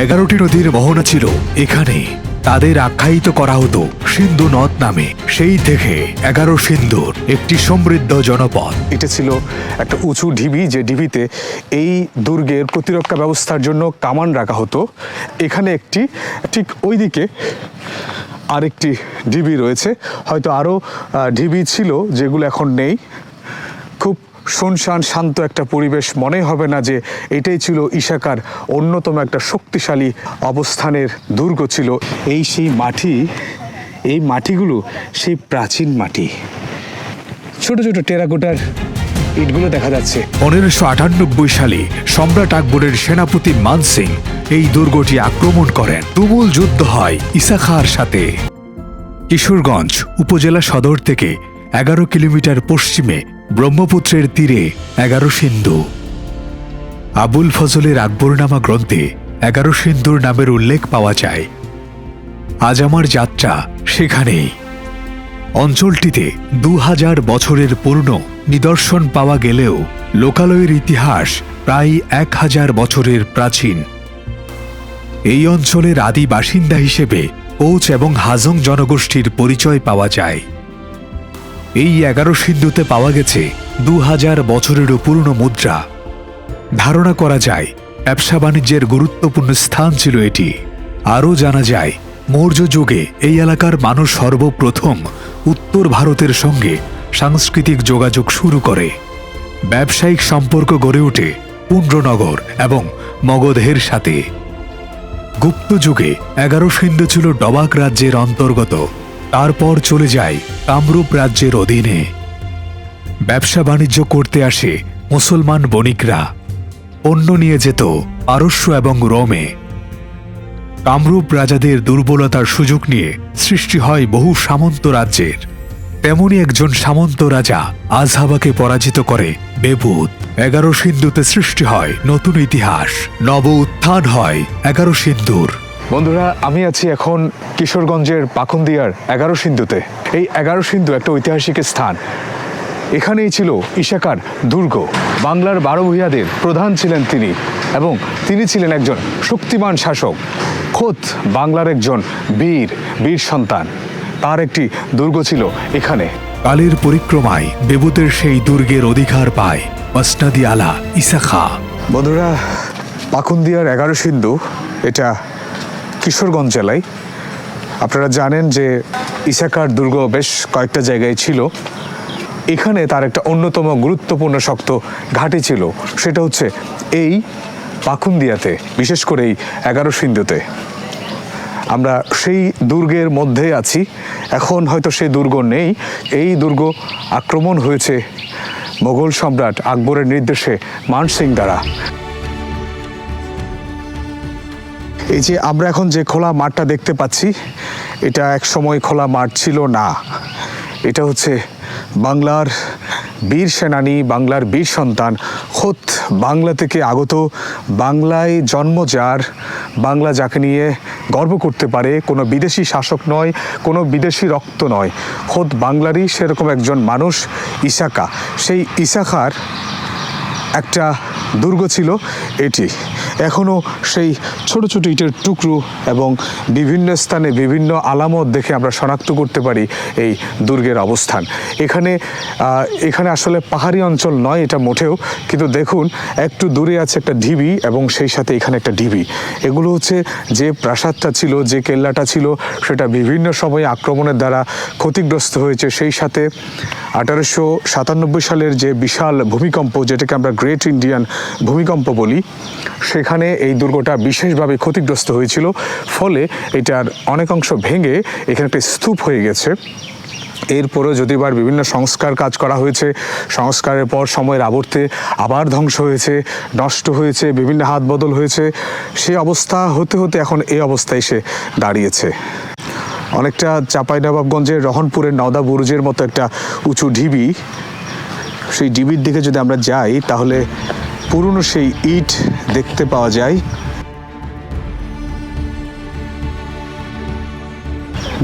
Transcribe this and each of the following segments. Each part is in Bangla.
এগারোটি নদীর মোহনা ছিল। এখানে তাদের আখ্যায়িত করা হতো সিন্ধু নদ নামে। সেই থেকে এগারো সিন্ধুর একটি সমৃদ্ধ জনপদ। এটা ছিল একটা উঁচু ঢিবি, যে ঢিবিতে এই দুর্গের প্রতিরক্ষা ব্যবস্থার জন্য কামান রাখা হতো। এখানে একটি, ঠিক ওইদিকে আরেকটি ঢিবি রয়েছে। হয়তো আরও ঢিবি ছিল যেগুলো এখন নেই। খুব শুনশান শান্ত একটা পরিবেশ, মনে হবে না যে এটাই ছিল ইশাকার অন্যতম একটা শক্তিশালী অবস্থানের দুর্গ ছিল। এই সেই মাটি, এই মাটিগুলো সেই প্রাচীন মাটি। ছোট ছোট টেরাকোটার ইটগুলো দেখা যাচ্ছে। পনেরোশো আটানব্বই সালে সম্রাট আকবরের সেনাপতি মানসিং এই দুর্গটি আক্রমণ করেন। তুমুল যুদ্ধ হয় ইসাখার সাথে। কিশোরগঞ্জ উপজেলা সদর থেকে এগারো কিলোমিটার পশ্চিমে ব্রহ্মপুত্রের তীরে এগারো সিন্ধু। আবুল ফজলের আকবরনামা গ্রন্থে এগারো সিন্ধুর নামের উল্লেখ পাওয়া যায়। আজ আমার যাত্রা সেখানেই। অঞ্চলটিতে দু হাজার বছরের পুরনো নিদর্শন পাওয়া গেলেও লোকালয়ের ইতিহাস প্রায় এক হাজার বছরের প্রাচীন। এই অঞ্চলের আদি বাসিন্দা হিসেবে কোচ এবং হাজং জনগোষ্ঠীর পরিচয় পাওয়া যায়। এই এগারো সিন্ধুতে পাওয়া গেছে দু হাজার বছরেরও পুরনো মুদ্রা। ধারণা করা যায়, ব্যবসা বাণিজ্যের গুরুত্বপূর্ণ স্থান ছিল এটি। আরও জানা যায়, মৌর্য যুগে এই এলাকার মানুষ সর্বপ্রথম উত্তর ভারতের সঙ্গে সাংস্কৃতিক যোগাযোগ শুরু করে। ব্যবসায়িক সম্পর্ক গড়ে ওঠে পুণ্ড্রনগর এবং মগধের সাথে। গুপ্ত যুগে এগারো সিন্ধু ছিল ডবাক রাজ্যের অন্তর্গত। তারপর চলে যায় কামরূপ রাজ্যের অধীনে। ব্যবসা বাণিজ্য করতে আসে মুসলমান বণিকরা। পণ্য নিয়ে যেত পারস্য এবং রোমে। কামরূপ রাজাদের দুর্বলতার সুযোগ নিয়ে সৃষ্টি হয় বহু সামন্ত রাজ্যের। তেমনি একজন সামন্ত রাজা আজহাবাকে পরাজিত করে বেবুত। এগারো সিন্ধুতে সৃষ্টি হয় নতুন ইতিহাস। নব উত্থান হয় এগারো সিন্ধুর। বন্ধুরা আমি আছি এখন কিশোরগঞ্জের পাখন্দিয়ার এগারো সিন্ধুতে। এই এগারো সিন্ধু একটা ঐতিহাসিক স্থান। এখানেই ছিল ইশাকার দুর্গ। বাংলার বারো ভূঁইয়াদের প্রধান ছিলেন তিনি এবং তিনি ছিলেন একজন শক্তিমান শাসক। খোদ বাংলার একজন বীর বীর সন্তান। তার একটি দুর্গ ছিল এখানে। কালের পরিক্রমায় বেবুদের সেই দুর্গের অধিকার পায় মসনাদি আলা ইসাখা বন্ধুরা পাকুন্দিয়ার এগারো সিন্ধু এটা কিশোরগঞ্জ জেলায়। আপনারা জানেন যে ইসাকার দুর্গ বেশ কয়েকটা জায়গায় ছিল। এখানে তার একটা অন্যতম গুরুত্বপূর্ণ শক্ত ঘাঁটি ছিল। সেটা হচ্ছে এই পাখুন্দিয়াতে, বিশেষ করে এই এগারো সিন্ধুতে। আমরা সেই দুর্গের মধ্যে আছি। এখন হয়তো সেই দুর্গ নেই। এই দুর্গ আক্রমণ হয়েছে মোগল সম্রাট আকবরের নির্দেশে মানসিং দ্বারা। এই যে আমরা এখন যে খোলা মাঠটা দেখতে পাচ্ছি, এটা এক সময় খোলা মাঠ ছিল না। এটা হচ্ছে বাংলার বীর সেনানী, বাংলার বীর সন্তান, খোদ বাংলা থেকে আগত, বাংলায় জন্ম যার, বাংলা যাকে নিয়ে গর্ব করতে পারে, কোনো বিদেশি শাসক নয়, কোনো বিদেশি রক্ত নয়। খোদ বাংলারই সেরকম একজন মানুষ, ইসাকা। সেই ইসাখার একটা দুর্গ ছিল এটি। এখনও সেই ছোট ছোট ইটের টুকরো এবং বিভিন্ন স্থানে বিভিন্ন আলামত দেখে আমরা শনাক্ত করতে পারি এই দুর্গের অবস্থান। এখানে এখানে আসলে পাহাড়ি অঞ্চল নয়, এটা মোটেও। কিন্তু দেখুন, একটু দূরে আছে একটা ঢিবি এবং সেই সাথে এখানে একটা ঢিবি। এগুলো হচ্ছে যে প্রাসাদটা ছিল, যে কেল্লাটা ছিল, সেটা বিভিন্ন সময়ে আক্রমণের দ্বারা ক্ষতিগ্রস্ত হয়েছে। সেই সাথে আঠারোশো সাতানব্বই সালের যে বিশাল ভূমিকম্প, যেটাকে আমরা গ্রেট ইন্ডিয়ান ভূমিকম্প বলি সেখানে এই দুর্গটা বিশেষভাবে ক্ষতিগ্রস্ত হয়েছিল, ফলে এটার অনেক অংশ ভেঙে এখানে একটা স্তূপ হয়ে গেছে। এরপরেও যদি বার বিভিন্ন সংস্কার কাজ করা হয়েছে, সংস্কারের পর সময়ের আবর্তে আবার ধ্বংস হয়েছে, নষ্ট হয়েছে, বিভিন্ন হাত বদল হয়েছে সেই অবস্থা হতে হতে এখন এই অবস্থায় এসে দাঁড়িয়েছে। অনেকটা চাঁপাইনবাবগঞ্জের রহনপুরের নওদা বুরুজের মতো একটা উঁচু ঢিবি। সেই ডিবির দিকে যদি আমরা যাই, তাহলে পুরনো সেই ইট দেখতে পাওয়া যায়।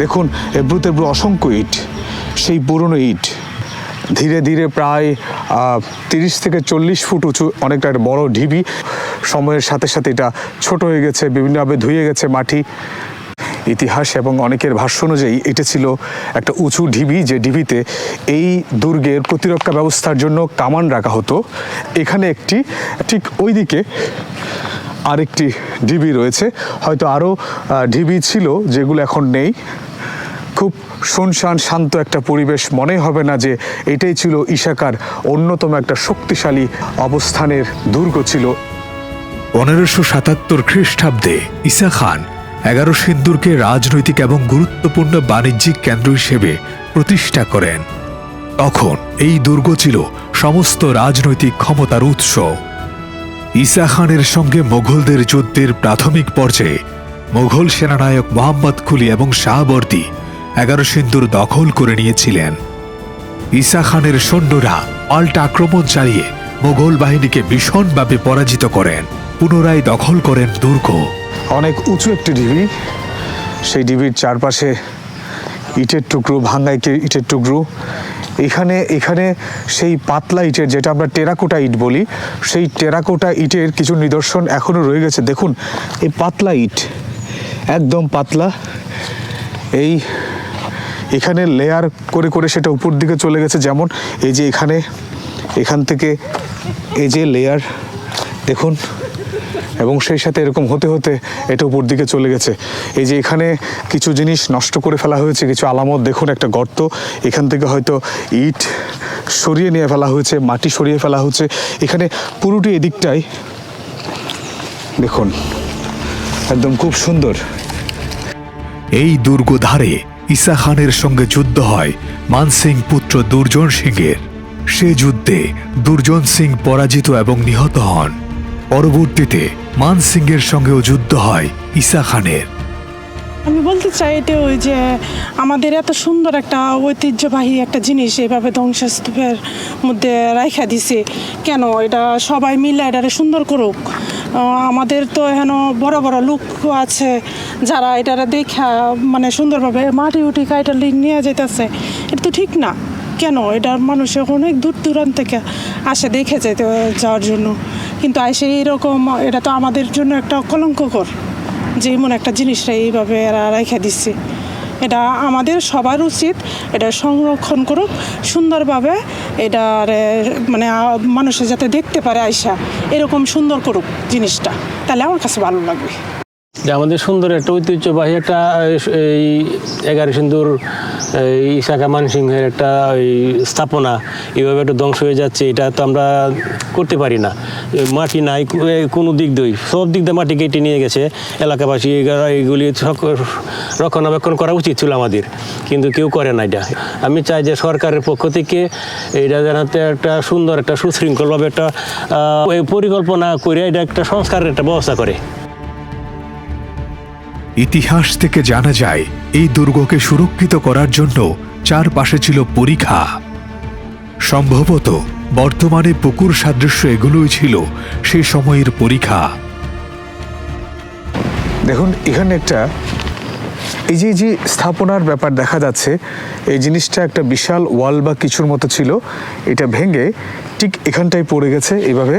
দেখুন, এব্রু তেব্রু অসংখ্য ইট, সেই পুরনো ইট। ধীরে ধীরে প্রায় তিরিশ থেকে চল্লিশ ফুট উঁচু, অনেকটা একটা বড় ঢিবি। সময়ের সাথে সাথে এটা ছোট হয়ে গেছে, বিভিন্নভাবে ধুয়ে গেছে মাটি। ইতিহাস এবং অনেকের ভাষ্য অনুযায়ী এটা ছিল একটা উঁচু ঢিবি যে ঢিবিতে এই দুর্গের প্রতিরক্ষা ব্যবস্থার জন্য কামান রাখা হতো। এখানে একটি, ঠিক ওইদিকে আরেকটি ঢিবি রয়েছে। হয়তো আরও ঢিবি ছিল যেগুলো এখন নেই। খুব শুনশান শান্ত একটা পরিবেশ, মনে হবে না যে এটাই ছিল ইশাকার অন্যতম একটা শক্তিশালী অবস্থানের দুর্গ ছিল। পনেরোশো সাতাত্তর খ্রিস্টাব্দে ঈসা খান এগারো সিন্দুরকে রাজনৈতিক এবং গুরুত্বপূর্ণ বাণিজ্যিক কেন্দ্র হিসেবে প্রতিষ্ঠা করেন। তখন এই দুর্গ ছিল সমস্ত রাজনৈতিক ক্ষমতার উৎস। ঈসা খানের সঙ্গে মোঘলদের যুদ্ধের প্রাথমিক পর্যায়ে মোঘল সেনানায়ক মোহাম্মদ কুলি এবং শাহবর্দী এগারো সিন্দুর দখল করে নিয়েছিলেন। ঈসা খানের সৈন্যরা পাল্টা আক্রমণ চালিয়ে মোঘল বাহিনীকে ভীষণভাবে পরাজিত করেন, পুনরায় দখল করেন দুর্গ। অনেক উঁচু একটি ঢিবি। সেই ঢিবির চারপাশে ইটের টুকরো, ভাঙ্গা ইটের টুকরো। এখানে এখানে সেই পাতলা ইটের, যেটা আমরা টেরাকোটা ইট বলি, সেই টেরাকোটা ইটের কিছু নিদর্শন এখনও রয়ে গেছে। দেখুন, এই পাতলা ইট, একদম পাতলা। এই, এখানে লেয়ার করে করে সেটা উপর দিকে চলে গেছে। যেমন এই যে এখানে, এখান থেকে এই যে লেয়ার দেখুন এবং সেই সাথে এরকম হতে হতে এটা উপর দিকে চলে গেছে। এই যে এখানে কিছু জিনিস নষ্ট করে ফেলা হয়েছে, কিছু আলামত, দেখুন একটা গর্ত, এখান থেকে হয়তো ইট সরিয়ে নিয়ে ফেলা হয়েছে, মাটি সরিয়ে ফেলা হচ্ছে। এখানে পুরোটি এদিকটাই, দেখুন, একদম খুব সুন্দর। এই দুর্গ ধারে ঈসা খানের সঙ্গে যুদ্ধ হয় মানসিং পুত্র দুর্জন সিংয়ের। সে যুদ্ধে দুর্জন সিং পরাজিত এবং নিহত হন। পরবর্তীতে মান সিংয়ের সঙ্গেও যুদ্ধ হয় ঈসা খানের। আমি বলতে চাই এটা ওই যে আমাদের এত সুন্দর একটা ঐতিহ্যবাহী একটা জিনিস এইভাবে ধ্বংসস্তূপের মধ্যে রাইখা দিছে। কেন? এটা সবাই মিলে এটারে সুন্দর করুক। আমাদের তো এখানে বড় বড় লোক আছে যারা এটারে দেখা মানে সুন্দরভাবে মাটি উঠি কাইটা নিয়ে যেতেছে এটা তো ঠিক না। কেন? এটা মানুষ অনেক দূর দূরান্ত থেকে আসে, দেখে যেতে যাওয়ার জন্য। কিন্তু আইসে এরকম এটা তো আমাদের জন্য একটা কলঙ্ককর যে এমন একটা জিনিসটা এইভাবে এরা রেখে দিচ্ছে। এটা আমাদের সবার উচিত এটা সংরক্ষণ করুক, সুন্দরভাবে এটা মানে মানুষের মানুষে যাতে দেখতে পারে আয়সা এরকম সুন্দর করুক জিনিসটা। তাহলে আমার কাছে ভালো লাগবে। যে আমাদের সুন্দর একটা ঐতিহ্যবাহী একটা এই এগারো সিন্দুর ইশাকা মানসিংহের একটা ওই স্থাপনা এইভাবে একটা ধ্বংস হয়ে যাচ্ছে, এটা তো আমরা করতে পারি না। মাটি নাই কোনো দিক দিয়ে, সব দিক দিয়ে মাটি কেটে নিয়ে গেছে। এলাকাবাসী এইগুলি রক্ষণাবেক্ষণ করা উচিত ছিল আমাদের, কিন্তু কেউ করে না এটা। আমি চাই যে সরকারের পক্ষ থেকে এটা জানাতে একটা সুন্দর, একটা সুশৃঙ্খলভাবে একটা পরিকল্পনা করে এটা একটা সংস্কারের একটা ব্যবস্থা করে। ইতিহাস থেকে জানা যায়, এই দুর্গকে সুরক্ষিত করার জন্য চারপাশে ছিল পরীক্ষা। সম্ভবত বর্তমানে পুকুর সাদৃশ্য এগুলোই ছিল সে সময়ের পরীক্ষা। দেখুন, এখানে একটা এই যে যে স্থাপনার ব্যাপার দেখা যাচ্ছে, এই জিনিসটা একটা বিশাল ওয়াল বা কিছুর মতো ছিল, এটা ভেঙে ঠিক এখানটায় পড়ে গেছে এভাবে।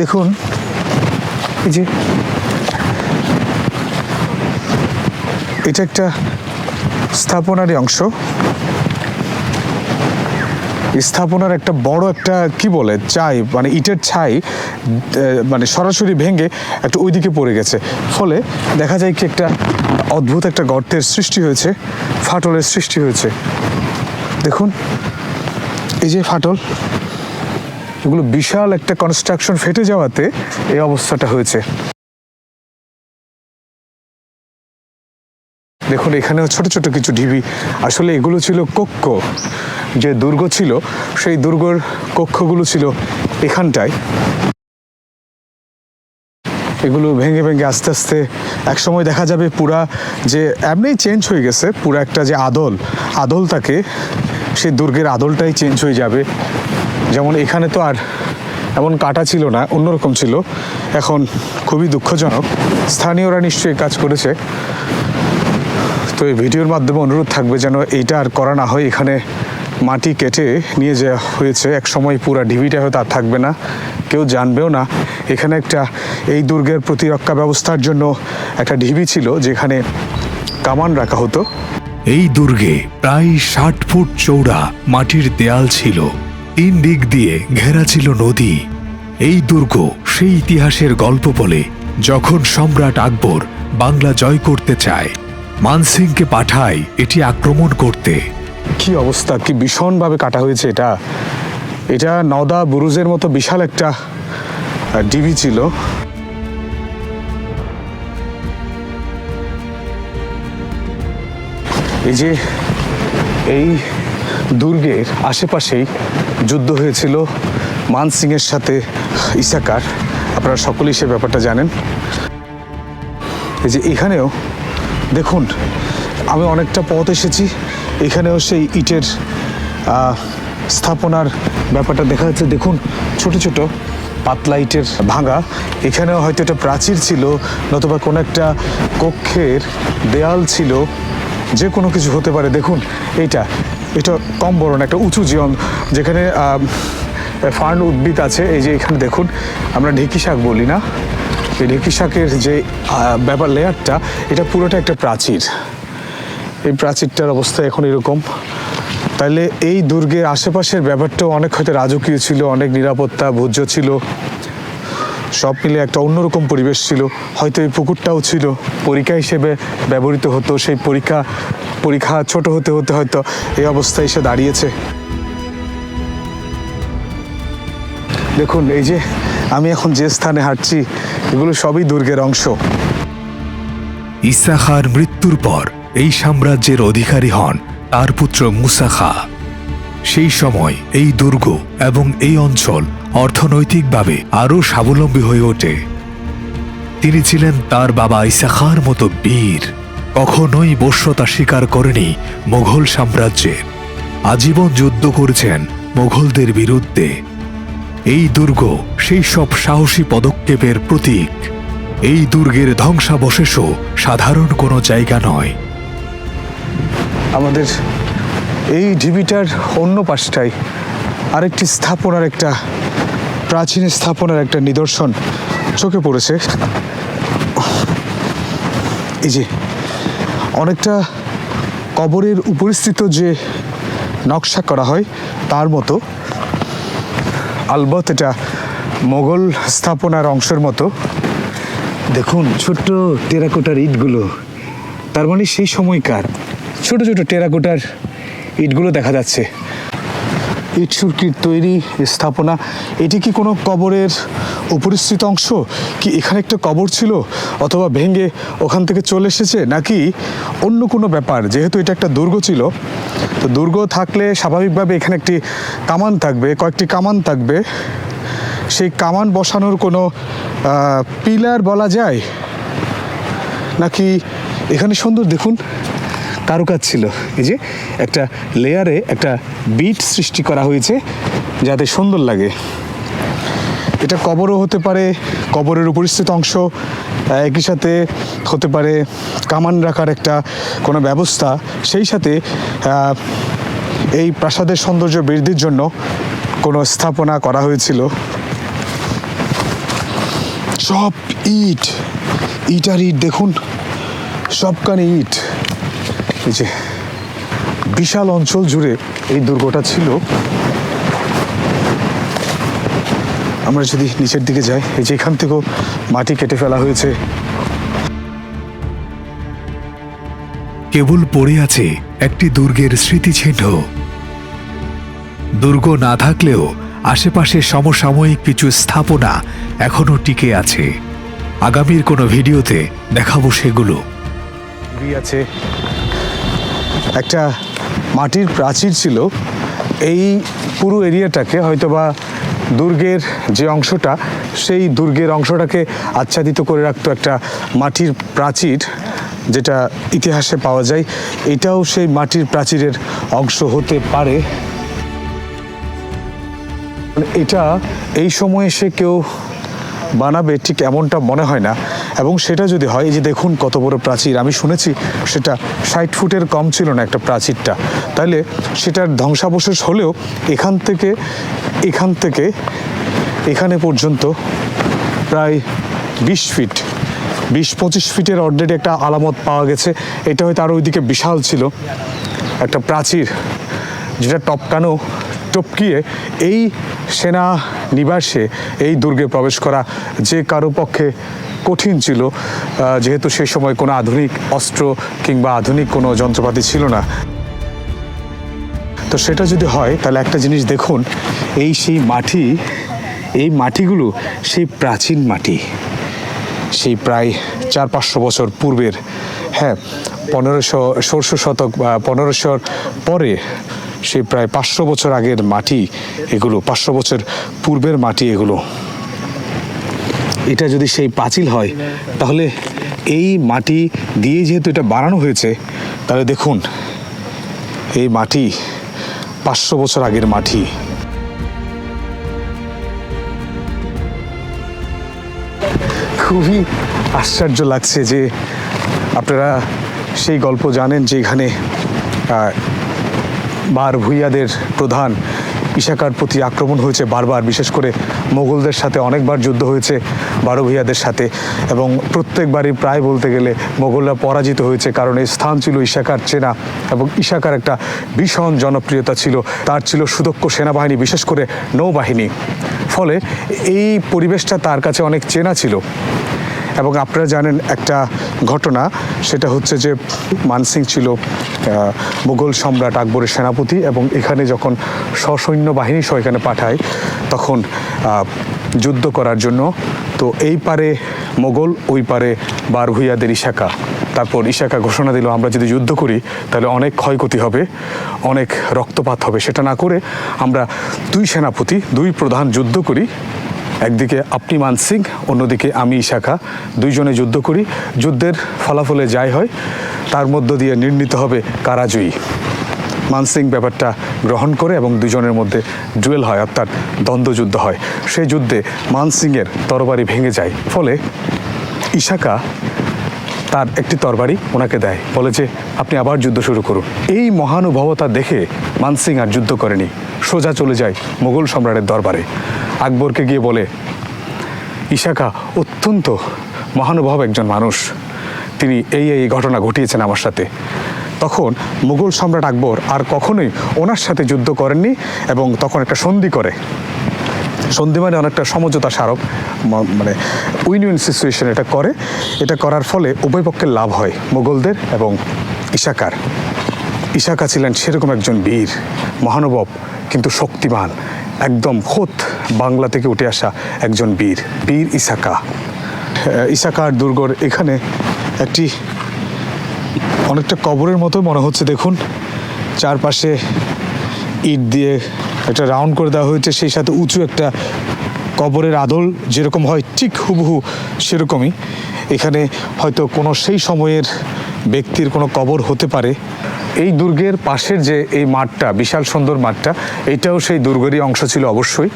দেখুন, এই যে এটা একটা স্থাপনারই অংশ। স্থাপনার একটা বড় একটা, কি বলে চাই মানে ইটের ছাই মানে সরাসরি ভেঙে একটা ওইদিকে পড়ে গেছে। ফলে দেখা যায় কি একটা অদ্ভুত একটা গর্তের সৃষ্টি হয়েছে, ফাটলের সৃষ্টি হয়েছে। দেখুন, এই যে ফাটল, এগুলো বিশাল একটা কনস্ট্রাকশন ফেটে যাওয়াতে এই অবস্থাটা হয়েছে। দেখুন, এখানেও ছোট ছোট কিছু ঢিবি। আসলে এগুলো ছিল কক্ষ। যে দুর্গ ছিল, সেই দুর্গর কক্ষগুলো ছিল এখানটায়। এগুলো ভেঙে ভেঙে আস্তে আস্তে এক সময় দেখা যাবে পুরা যে এমনি চেঞ্জ হয়ে গেছে, পুরা একটা যে আদল আদল থাকে সেই দুর্গের আদলটাই চেঞ্জ হয়ে যাবে। যেমন এখানে তো আর এমন কাটা ছিল না, অন্যরকম ছিল। এখন খুবই দুঃখজনক। স্থানীয়রা নিশ্চয়ই কাজ করেছে। তো এই ভিডিওর মাধ্যমে অনুরোধ থাকবে যেন এইটা আর করা না হয়। এখানে মাটি কেটে নিয়ে যাওয়া হয়েছে। এক সময় পুরা ঢিবিটা হয়তো আর থাকবে না। কেউ জানবেও না। এখানে একটা এই দুর্গের প্রতিরক্ষা ব্যবস্থার জন্য একটা ঢিবি ছিল যেখানে কামান রাখা হতো। এই দুর্গে প্রায় ষাট ফুট চৌড়া মাটির দেয়াল ছিল। তিন দিক দিয়ে ঘেরা ছিল নদী। এই দুর্গ সেই ইতিহাসের গল্প বলে যখন সম্রাট আকবর বাংলা জয় করতে চায় মানসিংকে পাঠায় এটি আক্রমণ করতে। কি অবস্থা? কি ভীষণভাবে কাটা হয়েছে এটা? এটা নদা বুরুজের মতো বিশাল একটা ডিবি ছিল। এই যে, এই দুর্গের আশেপাশেই যুদ্ধ হয়েছিল মান সিংয়ের সাথে ইসাকার। আপনারা সকলেই সে ব্যাপারটা জানেন। এই যে, এখানেও দেখুন, আমি অনেকটা পথ এসেছি। এখানেও সেই ইটের স্থাপনার ব্যাপারটা দেখা যাচ্ছে। দেখুন, ছোট ছোট পাতলা ইটের ভাঙা। এখানেও হয়তো একটা প্রাচীর ছিল, নতুবা কোনো একটা কক্ষের দেয়াল ছিল। যে কোনো কিছু হতে পারে। দেখুন এইটা এটা কম বড় না, একটা উঁচু জীবন যেখানে ফার্ন উদ্ভিদ আছে। এই যে এখানে দেখুন, আমরা ঢেকি শাক বলি না? এই শাকের যে ব্যাপার লেয়ারটা এটা পুরোটা একটা প্রাচীর। এই প্রাচীরটার অবস্থা এখন এরকম। তাহলে এই দুর্গের আশেপাশের ব্যাপারটাও অনেক হয়তো রাজকীয় ছিল, অনেক নিরাপত্তা, ভোজ্য ছিল। সব মিলে একটা অন্যরকম পরিবেশ ছিল। হয়তো এই পুকুরটাও ছিল। পরীক্ষা হিসেবে ব্যবহৃত হতো, সেই পরীক্ষা পরীক্ষা ছোট হতে হতে হয়তো এই অবস্থায় এসে দাঁড়িয়েছে। দেখুন, এই যে আমি এখন যে স্থানে হাঁটছি, এগুলো সবই দুর্গের অংশ। ইসাখার মৃত্যুর পর এই সাম্রাজ্যের অধিকারী হন তার পুত্র মুসাখা। সেই সময় এই দুর্গ এবং এই অঞ্চল অর্থনৈতিকভাবে আরও স্বাবলম্বী হয়ে ওঠে। তিনি ছিলেন তার বাবা ইসাখার মতো বীর। কখনোই বশ্যতা স্বীকার করেনি মোঘল সাম্রাজ্যের আজীবন যুদ্ধ করেছেন মোঘলদের বিরুদ্ধে। এই দুর্গ সেই সব সাহসী পদক্ষেপের প্রতীক। এই দুর্গের ধ্বংসাবশেষও সাধারণ কোনো জায়গা নয়। আমাদের এই ঢিবিটার অন্য পাশটায় আরেকটি স্থাপনার একটা, প্রাচীন স্থাপনার একটা নিদর্শন চোখে পড়েছে। এই যে, অনেকটা কবরের উপরিস্থিত যে নকশা করা হয়, তার মতো আলবত, এটা মোগল স্থাপনার অংশের মতো। দেখুন, ছোট্ট টেরাকোটার ইটগুলো। তার মানে সেই সময়কার ছোট ছোট টেরাকোটার ইটগুলো দেখা যাচ্ছে। ইট সুরকির তৈরি স্থাপনা। এটি কি কোনো কবরের উপরিস্থিত অংশ? কি এখানে একটা কবর ছিল অথবা ভেঙে ওখান থেকে চলে এসেছে? নাকি অন্য কোনো ব্যাপার? যেহেতু এটা একটা দুর্গ ছিল, তো দুর্গ থাকলে স্বাভাবিকভাবে এখানে একটি কামান থাকবে, কয়েকটি কামান থাকবে। সেই কামান বসানোর কোনো পিলার বলা যায়? নাকি এখানে সুন্দর, দেখুন। কারুকাজ ছিল। এই যে একটা লেয়ারে একটা বিট সৃষ্টি করা হয়েছে যাতে সুন্দর লাগে। এটা কবরও হতে পারে, কবরের উপরিস্থিত অংশ, একই সাথে হতে পারে কামান রাখার একটা কোনো ব্যবস্থা। সেই সাথে এই প্রাসাদের সৌন্দর্য বৃদ্ধির জন্য কোনো স্থাপনা করা হয়েছিল। সব ইট ইট আর ইট দেখুন, সবখানে ইট। এই যে বিশাল অঞ্চল জুড়ে এই দুর্গটা ছিল। আমরা যদি নিচের দিকে যাই এই যে এখান থেকেও মাটি কেটে ফেলা হয়েছে। কেবল পড়ে আছে একটি দুর্গের স্মৃতিচিহ্ন দুর্গ না থাকলেও আশেপাশে সমসাময়িক কিছু স্থাপনা এখনও টিকে আছে। আগামীর কোনো ভিডিওতে দেখাবো সেগুলো। আছে একটা মাটির প্রাচীর ছিল। এই পুরো এরিয়াটাকে হয়তোবা দুর্গের যে অংশটা, সেই দুর্গের অংশটাকে আচ্ছাদিত করে রাখতো একটা মাটির প্রাচীর, যেটা ইতিহাসে পাওয়া যায়। এটাও সেই মাটির প্রাচীরের অংশ হতে পারে। এটা এই সময়ে এসে কেউ বানাবে ঠিক এমনটা মনে হয় না। এবং সেটা যদি হয় যে দেখুন কত বড় প্রাচীর, আমি শুনেছি সেটা ষাট ফুটের কম ছিল না একটা প্রাচীরটা। তাহলে সেটার ধ্বংসাবশেষ হলেও এখান থেকে এখান থেকে, এখানে পর্যন্ত প্রায় বিশ ফিট, বিশ পঁচিশ ফিটের অলরেডি একটা আলামত পাওয়া গেছে। এটা হয়তো আরও ওইদিকে বিশাল ছিল, একটা প্রাচীর যেটা টপকানো টপকিয়ে এই সেনা নিবাসে এই দুর্গে প্রবেশ করা যে কারও পক্ষে কঠিন ছিল। যেহেতু সেই সময় কোনো আধুনিক অস্ত্র কিংবা আধুনিক কোনো যন্ত্রপাতি ছিল না। তো সেটা যদি হয়, তাহলে একটা জিনিস দেখুন, এই সেই মাটি, এই মাটিগুলো সেই প্রাচীন মাটি, সেই প্রায় চার পাঁচশো বছর পূর্বের হ্যাঁ পনেরোশো, ষোড়শ শতক বা পনেরোশোর পরে সেই প্রায় পাঁচশো বছর আগের মাটি এগুলো, পাঁচশো বছর পূর্বের মাটি এগুলো। এটা যদি সেই পাঁচিল হয়, তাহলে এই মাটি দিয়ে যেহেতু এটা বানানো হয়েছে, তাহলে দেখুন, এই মাটি পাঁচশো বছর আগের মাটি। খুবই আশ্চর্য লাগছে যে আপনারা সেই গল্প জানেন যে এখানে বার ভুইয়াদের প্রধান ইশাকার প্রতি আক্রমণ হয়েছে বারবার, বিশেষ করে মোগলদের সাথে অনেকবার যুদ্ধ হয়েছে বারো ভুইয়াদের সাথে। এবং প্রত্যেকবারই প্রায় বলতে গেলে মোগলরা পরাজিত হয়েছে, কারণ এই স্থান ছিল ইশাকার চেনা এবং ইশাকার একটা ভীষণ জনপ্রিয়তা ছিল। তার ছিল সুদক্ষ সেনাবাহিনী, বিশেষ করে নৌবাহিনী। ফলে এই পরিবেশটা তার কাছে অনেক চেনা ছিল। এবং আপনারা জানেন একটা ঘটনা, সেটা হচ্ছে যে মানসিং ছিল মুঘল সম্রাট আকবরের সেনাপতি এবং এখানে যখন সসৈন্য বাহিনী সহ এখানে পাঠায়, তখন যুদ্ধ করার জন্য, তো এই পারে মোগল, ওই পারে বারভুইয়াদের ইশাকা। তারপর ইশাকা ঘোষণা দিল, আমরা যদি যুদ্ধ করি, তাহলে অনেক ক্ষয়ক্ষতি হবে, অনেক রক্তপাত হবে। সেটা না করে আমরা দুই সেনাপতি, দুই প্রধান যুদ্ধ করি একদিকে আপনি মানসিং অন্যদিকে আমি শাখা দুইজনে যুদ্ধ করি, যুদ্ধের ফলাফলে যাই হয়, তার মধ্য দিয়ে নির্ণীত হবে কারাজয়ী। মানসিং ব্যাপারটা গ্রহণ করে এবং দুজনের মধ্যে ডুয়েল হয়, অর্থাৎ দ্বন্দ্বযুদ্ধ হয়। সেই যুদ্ধে মানসিংয়ের তরবারি ভেঙে যায়, ফলে ইশাকা তার একটি তরবারি ওনাকে দেয়। বলে যে, আপনি আবার যুদ্ধ শুরু করুন। এই মহানুভবতা দেখে মানসিং আর যুদ্ধ করেনি। সোজা চলে যায় মোগল সম্রাটের দরবারে। আকবরকে গিয়ে বলে, ইশাকা, অত্যন্ত মহানুভব একজন মানুষ। তিনি এই এই ঘটনা ঘটিয়েছেন আমার সাথে। তখন মুঘল সম্রাট আকবর আর কখনোই ওনার সাথে যুদ্ধ করেননি এবং তখন একটা সন্ধি করে। সন্ধি মানে অনেকটা সমঝোতা স্মারক মানে উইন উইন সিচুয়েশন এটা করে। এটা করার ফলে উভয় পক্ষের লাভ হয়, মুঘলদের এবং ইশাকার। ইশাকা ছিলেন সেরকম একজন বীর, মহানুভব, কিন্তু শক্তিমান, একদম খোদ বাংলা থেকে উঠে আসা একজন বীর বীর ইসাকা ইসাকার দুর্গর এখানে একটি অনেকটা কবরের মতো মনে হচ্ছে। দেখুন, চারপাশে ইট দিয়ে একটা রাউন্ড করে দেওয়া হয়েছে। সেই সাথে উঁচু একটা কবরের আদল যেরকম হয়, ঠিক হুবহু সেরকমই। এখানে হয়তো কোনো সেই সময়ের ব্যক্তির কোনো কবর হতে পারে। এই দুর্গের পাশের যে এই মাঠটা, বিশাল সুন্দর মাঠটা, এটাও সেই দুর্গেরই অংশ ছিল অবশ্যই।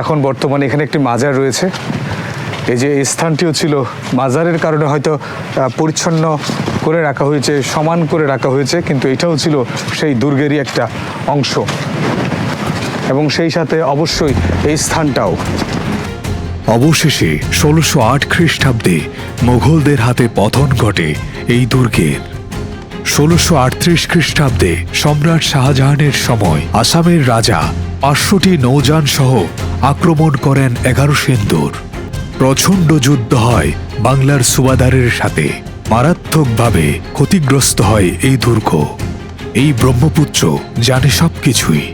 এখন বর্তমানে এখানে একটি মাজার রয়েছে। এই যে স্থানটিও ছিল মাজারের কারণে হয়তো পরিচ্ছন্ন করে রাখা হয়েছে, সমান করে রাখা হয়েছে, কিন্তু এটাও ছিল সেই দুর্গেরই একটা অংশ। এবং সেই সাথে অবশ্যই এই স্থানটাও। অবশেষে ষোলোশো আট খ্রিস্টাব্দে মোঘলদের হাতে পতন ঘটে এই দুর্গের। ষোলোশো আটত্রিশ খ্রিস্টাব্দে সম্রাট শাহজাহানের সময় আসামের রাজা পাঁচশোটি নৌযান সহ আক্রমণ করেন এগারো সিন্দুর। প্রচণ্ড যুদ্ধ হয় বাংলার সুবাদারের সাথে। মারাত্মকভাবে ক্ষতিগ্রস্ত হয় এই দুর্গ। এই ব্রহ্মপুত্র জানে সবকিছুই।